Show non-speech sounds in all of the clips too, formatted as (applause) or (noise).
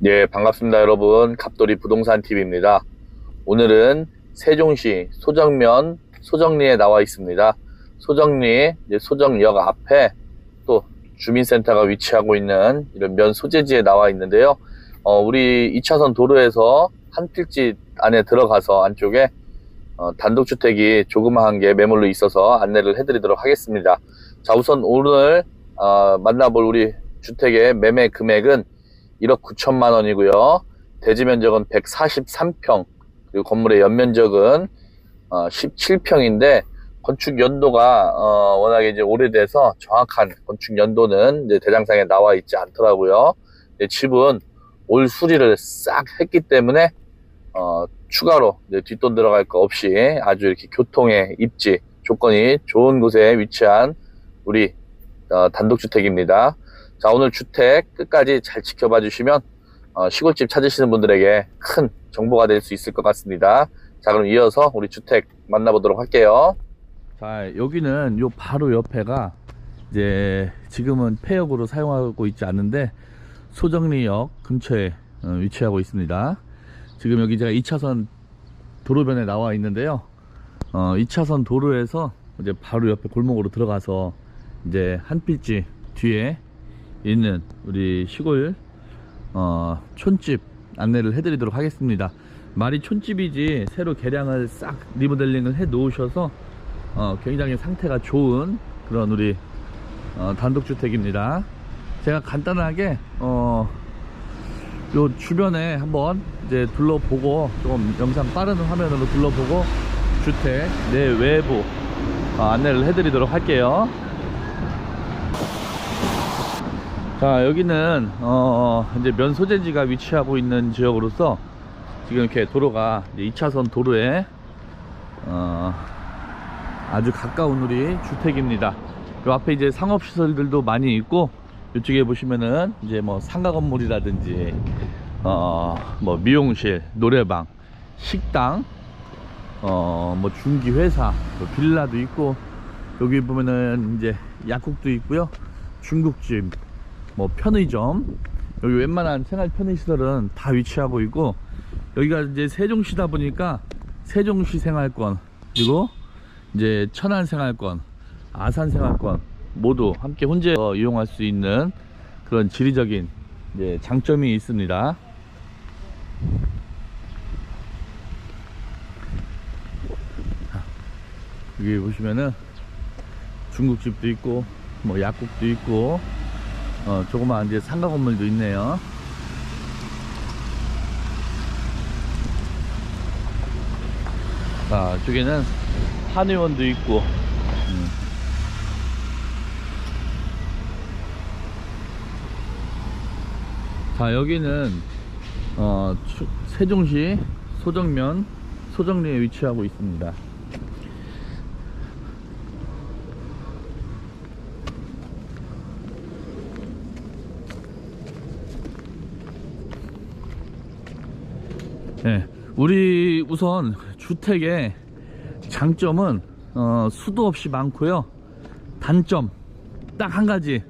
네, 반갑습니다, 여러분. 갑돌이 부동산 TV입니다. 오늘은 세종시 소정면 소정리에 나와 있습니다. 소정리, 소정역 앞에 또 주민센터가 위치하고 있는 이런 면 소재지에 나와 있는데요. 어, 우리 2차선 도로에서 한 필지 안에 들어가서 안쪽에 어, 단독주택이 조그마한 게 매물로 있어서 안내를 해드리도록 하겠습니다. 자, 우선 오늘 어, 만나볼 우리 주택의 매매 금액은 1억 9천만 원이고요. 대지 면적은 143평, 그리고 건물의 연면적은 어, 17평인데 건축 연도가 어, 워낙에 이제 오래돼서 정확한 건축 연도는 대장상에 나와 있지 않더라고요. 집은 올 수리를 싹 했기 때문에 어, 추가로 뒷돈 들어갈 거 없이 아주 이렇게 교통의 입지 조건이 좋은 곳에 위치한 우리 어, 단독주택입니다. 자, 오늘 주택 끝까지 잘 지켜봐 주시면 어, 시골집 찾으시는 분들에게 큰 정보가 될 수 있을 것 같습니다. 자, 그럼 이어서 우리 주택 만나보도록 할게요. 자, 여기는 요 바로 옆에가 이제 지금은 폐역으로 사용하고 있지 않는데 소정리역 근처에 어, 위치하고 있습니다. 지금 여기 제가 2차선 도로변에 나와 있는데요. 어, 2차선 도로에서 이제 바로 옆에 골목으로 들어가서 이제 한 필지 뒤에 있는 우리 시골 어, 촌집 안내를 해드리도록 하겠습니다. 말이 촌집이지 새로 개량을 싹 리모델링을 해 놓으셔서 어, 굉장히 상태가 좋은 그런 우리 어, 단독주택입니다. 제가 간단하게 어, 요 주변에 한번 이제 둘러보고 좀 영상 빠른 화면으로 둘러보고 주택 내 외부 어, 안내를 해드리도록 할게요. 자 여기는 어 이제 면 소재지가 위치하고 있는 지역으로서 지금 이렇게 도로가 2차선 도로에 어 아주 가까운 우리 주택입니다. 그 앞에 이제 상업 시설들도 많이 있고 이쪽에 보시면은 이제 뭐 상가 건물이라든지 어 뭐 미용실, 노래방, 식당, 어 뭐 중기 회사, 뭐 빌라도 있고 여기 보면은 이제 약국도 있고요. 중국집, 뭐 편의점 여기 웬만한 생활 편의시설은 다 위치하고 있고 여기가 이제 세종시다 보니까 세종시 생활권 그리고 이제 천안 생활권 아산 생활권 모두 함께 혼재 이용할 수 있는 그런 지리적인 이제 장점이 있습니다. 여기 보시면은 중국집도 있고 뭐 약국도 있고 어, 조그마한 이제 상가 건물도 있네요. 자, 이쪽에는 한의원도 있고, 음. 자, 여기는, 어, 추- 세종시 소정면 소정리에 위치하고 있습니다. 네, 우리 우선 주택의 장점은 어, 수도 없이 많고요. 단점 딱 한 가지.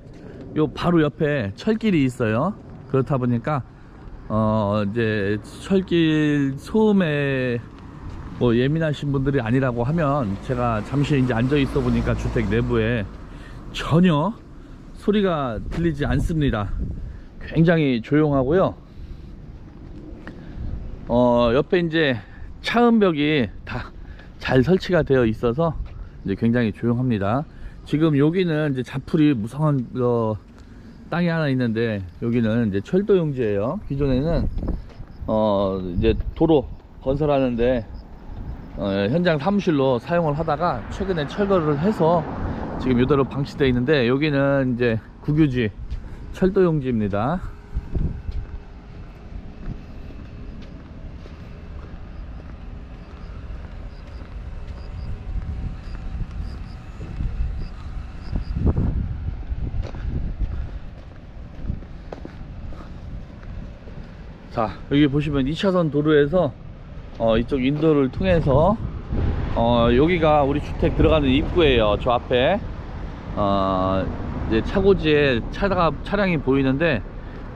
요 바로 옆에 철길이 있어요. 그렇다 보니까 어 이제 철길 소음에 뭐 예민하신 분들이 아니라고 하면 제가 잠시 이제 앉아 있어 보니까 주택 내부에 전혀 소리가 들리지 않습니다. 굉장히 조용하고요. 어, 옆에 이제 차은벽이 다 잘 설치가 되어 있어서 이제 굉장히 조용합니다. 지금 여기는 이제 자풀이 무성한 어, 땅이 하나 있는데 여기는 이제 철도 용지예요. 기존에는 어, 이제 도로 건설하는데 어, 현장 사무실로 사용을 하다가 최근에 철거를 해서 지금 이대로 방치되어 있는데 여기는 이제 국유지 철도 용지입니다. 자 여기 보시면 2차선 도로에서 어, 이쪽 인도를 통해서 어, 여기가 우리 주택 들어가는 입구예요 저 앞에 어, 이제 차고지에 차가, 차량이 보이는데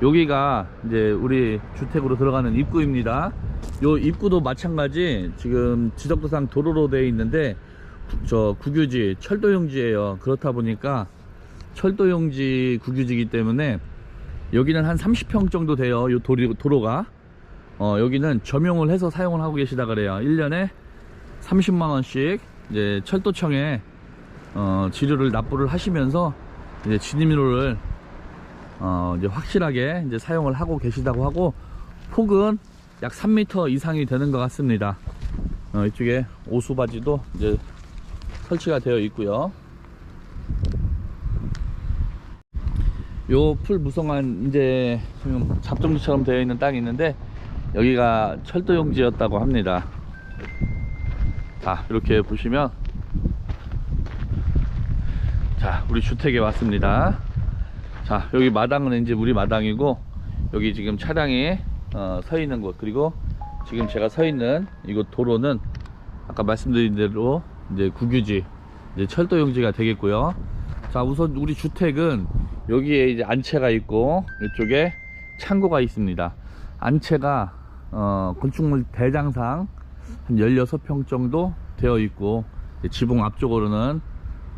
여기가 이제 우리 주택으로 들어가는 입구입니다. 요 입구도 마찬가지 지금 지적도상 도로로 되어 있는데 구- 저 국유지 철도용지예요. 그렇다 보니까 철도용지 국유지이기 때문에 여기는 한 30평 정도 돼요. 요 도리, 도로가 어, 여기는 점용을 해서 사용을 하고 계시다 그래요. 1년에 30만 원씩 이제 철도청에 어, 지료를 납부를 하시면서 이제 진입로를 어, 이제 확실하게 이제 사용을 하고 계시다고 하고 폭은 약 3m 이상이 되는 것 같습니다. 어, 이쪽에 오수바지도 이제 설치가 되어 있고요. 요 풀 무성한 이제 지금 잡종지처럼 되어 있는 땅이 있는데 여기가 철도용지였다고 합니다. 자 이렇게 보시면 자 우리 주택에 왔습니다. 자 여기 마당은 이제 우리 마당이고 여기 지금 차량이 어, 서 있는 곳 그리고 지금 제가 서 있는 이곳 도로는 아까 말씀드린 대로 이제 국유지 이제 철도용지가 되겠고요. 자 우선 우리 주택은 여기에 이제 안채가 있고 이쪽에 창고가 있습니다. 안채가 어, 건축물 대장상 한 16평 정도 되어 있고 지붕 앞쪽으로는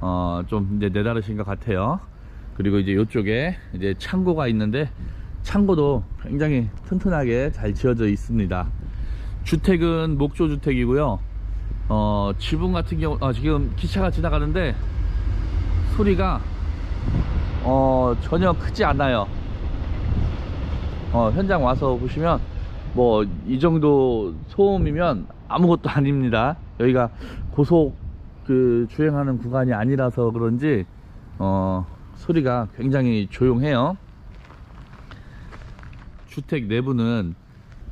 어, 좀 이제 내다르신 것 같아요. 그리고 이제 이쪽에 이제 창고가 있는데 창고도 굉장히 튼튼하게 잘 지어져 있습니다. 주택은 목조 주택이고요. 어, 지붕 같은 경우 아, 지금 기차가 지나가는데 소리가 어, 전혀 크지 않아요. 어, 현장 와서 보시면 뭐 이 정도 소음이면 아무것도 (laughs) 아닙니다. 여기가 고속 그 주행하는 구간이 아니라서 그런지 어, 소리가 굉장히 조용해요. 주택 내부는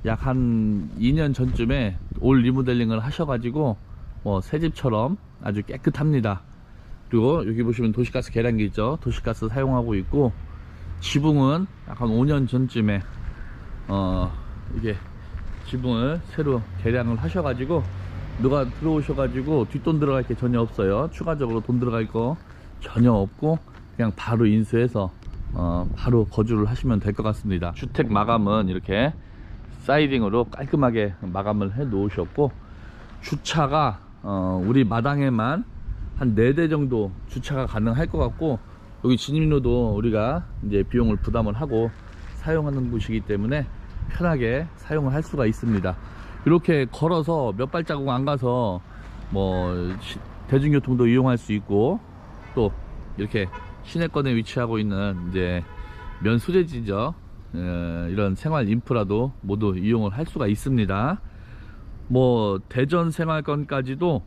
약 한 2년 전쯤에 올 리모델링을 하셔가지고 뭐 새 집처럼 아주 깨끗합니다. 그리고 여기 보시면 도시가스 계량기 있죠. 도시가스 사용하고 있고 지붕은 약한 5년 전쯤에 어 이게 지붕을 새로 개량을 하셔가지고 누가 들어오셔가지고 뒷돈 들어갈 게 전혀 없어요. 추가적으로 돈 들어갈 거 전혀 없고 그냥 바로 인수해서 어, 바로 거주를 하시면 될 것 같습니다. 주택 마감은 이렇게 사이딩으로 깔끔하게 마감을 해 놓으셨고 주차가 어, 우리 마당에만 한 4대 정도 주차가 가능할 것 같고 여기 진입로도 우리가 이제 비용을 부담을 하고 사용하는 곳이기 때문에 편하게 사용을 할 수가 있습니다. 이렇게 걸어서 몇 발자국 안 가서 뭐 시- 대중교통도 이용할 수 있고 또 이렇게 시내권에 위치하고 있는 이제 면 소재지죠. 어, 이런 생활 인프라도 모두 이용을 할 수가 있습니다. 뭐 대전 생활권까지도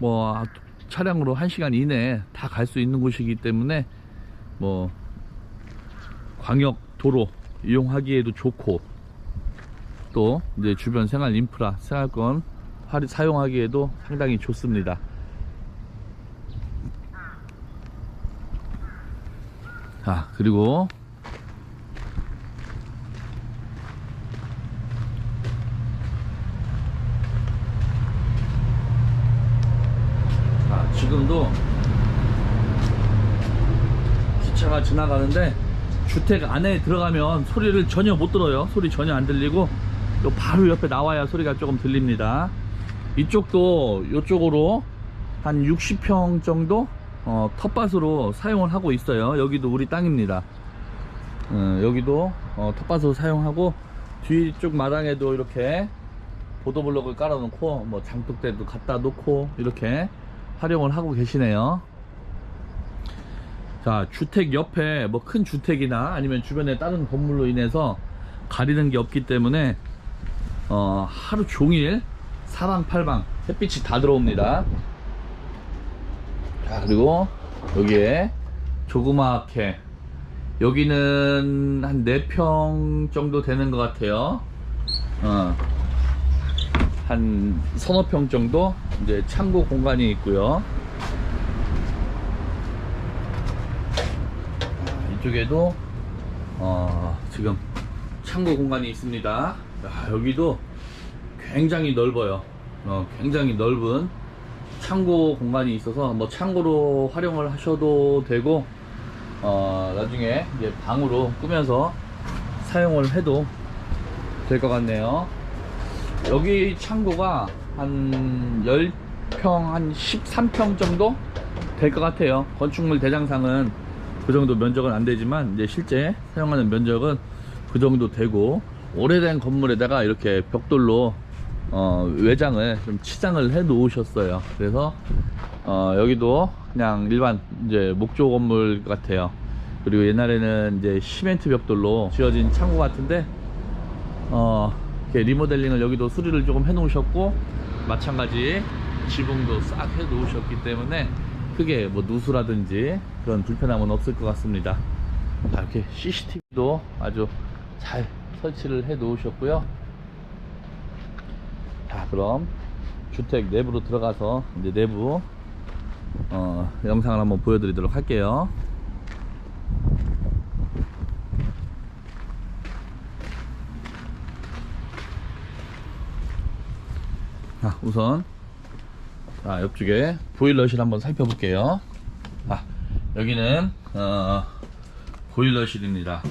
뭐 차량으로 1시간 이내에 다 갈 수 있는 곳이기 때문에 뭐 광역 도로 이용하기에도 좋고 또 이제 주변 생활 인프라 생활권 활- 사용하기에도 상당히 좋습니다. 자 그리고 자 지금도 기차가 지나가는데 주택 안에 들어가면 소리를 전혀 못 들어요. 소리 전혀 안 들리고 요 바로 옆에 나와야 소리가 조금 들립니다. 이쪽도 이쪽으로 한 60평 정도 어, 텃밭으로 사용을 하고 있어요. 여기도 우리 땅입니다. 어, 여기도 어, 텃밭으로 사용하고 뒤쪽 마당에도 이렇게 보도블록을 깔아 놓고 뭐 장독대도 갖다 놓고 이렇게 활용을 하고 계시네요. 자 주택 옆에 뭐 큰 주택이나 아니면 주변에 다른 건물로 인해서 가리는 게 없기 때문에 어, 하루 종일 사방팔방 햇빛이 다 들어옵니다. 자 그리고 여기에 조그맣게 여기는 한 4평 정도 되는 것 같아요. 어, 한 서너 평 정도 이제 창고 공간이 있고요 이쪽에도 어, 지금 창고 공간이 있습니다. 야, 여기도 굉장히 넓어요. 어, 굉장히 넓은 창고 공간이 있어서 뭐 창고로 활용을 하셔도 되고 어, 나중에 이제 방으로 꾸며서 사용을 해도 될 것 같네요. 여기 창고가 한 10평, 한 13평 정도 될 것 같아요. 건축물 대장상은 그 정도 면적은 안 되지만 이제 실제 사용하는 면적은 그 정도 되고 오래된 건물에다가 이렇게 벽돌로 어, 외장을 좀 치장을 해 놓으셨어요. 그래서 어, 여기도 그냥 일반 이제 목조 건물 같아요. 그리고 옛날에는 이제 시멘트 벽돌로 지어진 창고 같은데 어, 이렇게 리모델링을 여기도 수리를 조금 해 놓으셨고 마찬가지 지붕도 싹 해 놓으셨기 때문에 크게 뭐 누수라든지 그런 불편함은 없을 것 같습니다. 자, 이렇게 CCTV도 아주 잘 설치를 해 놓으셨고요. 자, 그럼 주택 내부로 들어가서 이제 내부 어, 영상을 한번 보여드리도록 할게요. 자, 우선 자, 옆쪽에 보일러실 한번 살펴볼게요. 아, 여기는 어, 보일러실입니다.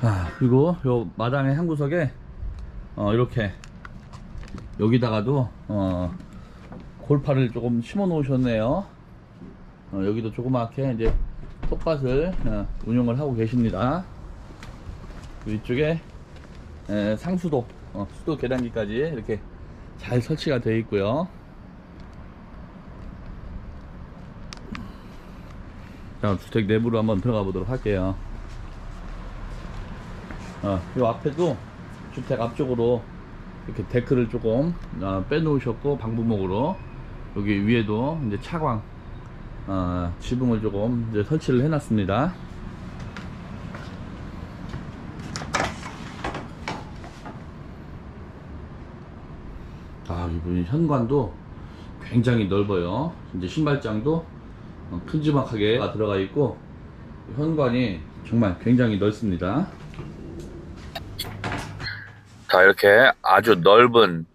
아, 그리고 요 마당의 한 구석에 어, 이렇게 여기다가도 어, 골파를 조금 심어 놓으셨네요. 어, 여기도 조그맣게 이제 텃밭을 어, 운영을 하고 계십니다. 그리고 이쪽에 에, 상수도, 어, 수도 계단기까지 이렇게 잘 설치가 되어 있고요. 자, 주택 내부로 한번 들어가 보도록 할게요. 어, 요 앞에도 주택 앞쪽으로 이렇게 데크를 조금 어, 빼놓으셨고 방부목으로 여기 위에도 이제 차광 어, 지붕을 조금 이제 설치를 해놨습니다. 아, 이분 현관도 굉장히 넓어요. 이제 신발장도 어, 큼지막하게 들어가 있고 현관이 정말 굉장히 넓습니다. 자, 이렇게 아주 넓은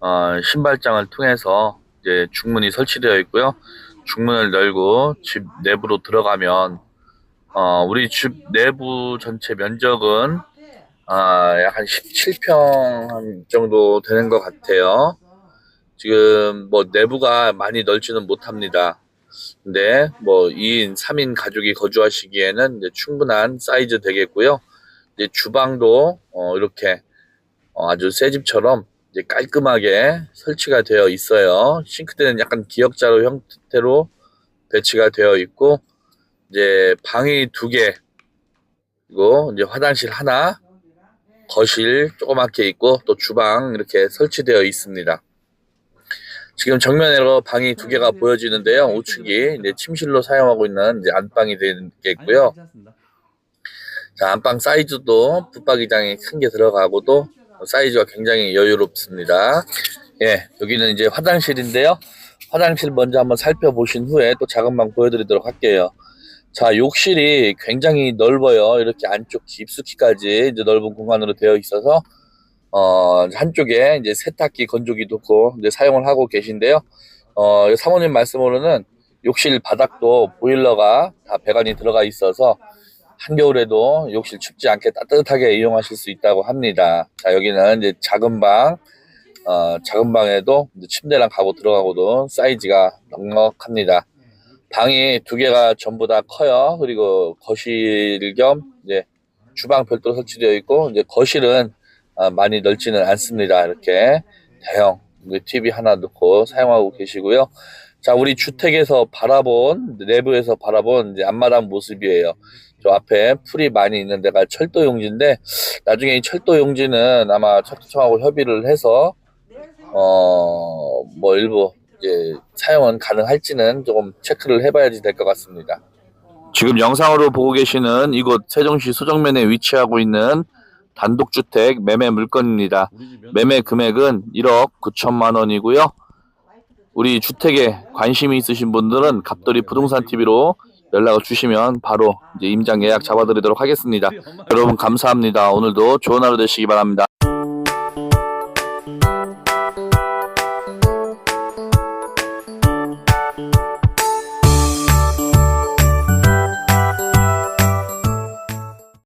어, 신발장을 통해서 이제 중문이 설치되어 있고요. 중문을 열고 집 내부로 들어가면 어, 우리 집 내부 전체 면적은 아, 약 한 17평 정도 되는 것 같아요. 지금 뭐 내부가 많이 넓지는 못합니다. 근데 뭐 2인, 3인 가족이 거주하시기에는 충분한 사이즈 되겠고요. 이제 주방도 어, 이렇게 어, 아주 새 집처럼 이제 깔끔하게 설치가 되어 있어요. 싱크대는 약간 기역자로 형태로 배치가 되어 있고 이제 방이 두 개, 그리고 이제 화장실 하나, 거실 조그맣게 있고 또 주방 이렇게 설치되어 있습니다. 지금 정면으로 방이 두 개가 보여지는데요. 우측이 이제 침실로 사용하고 있는 이제 안방이 되겠고요. 자, 안방 사이즈도 붙박이장이 큰 게 들어가고도 사이즈가 굉장히 여유롭습니다. 예, 여기는 이제 화장실인데요. 화장실 먼저 한번 살펴보신 후에 또 작은 방 보여드리도록 할게요. 자, 욕실이 굉장히 넓어요. 이렇게 안쪽 깊숙이까지 이제 넓은 공간으로 되어 있어서, 어, 한쪽에 이제 세탁기, 건조기 놓고 이제 사용을 하고 계신데요. 어, 사모님 말씀으로는 욕실 바닥도 보일러가 다 배관이 들어가 있어서 한겨울에도 욕실 춥지 않게 따뜻하게 이용하실 수 있다고 합니다. 자, 여기는 이제 작은 방, 어, 작은 방에도 침대랑 가고 들어가고도 사이즈가 넉넉합니다. 방이 두 개가 전부 다 커요. 그리고 거실 겸 이제 주방 별도로 설치되어 있고 이제 거실은 아, 많이 넓지는 않습니다. 이렇게 대형 TV 하나 넣고 사용하고 계시고요. 자, 우리 주택에서 바라본 내부에서 바라본 이제 앞마당 모습이에요. 저 앞에 풀이 많이 있는 데가 철도 용지인데 나중에 이 철도 용지는 아마 철도청하고 협의를 해서 어 뭐 일부 이제 사용은 가능할지는 조금 체크를 해봐야지 될 것 같습니다. 지금 영상으로 보고 계시는 이곳 세종시 소정면에 위치하고 있는 단독주택 매매 물건입니다. 매매 금액은 1억 9천만 원이고요. 우리 주택에 관심이 있으신 분들은 갑돌이 부동산 TV로 연락을 주시면 바로 이제 임장 예약 잡아드리도록 하겠습니다. 여러분 감사합니다. 오늘도 좋은 하루 되시기 바랍니다.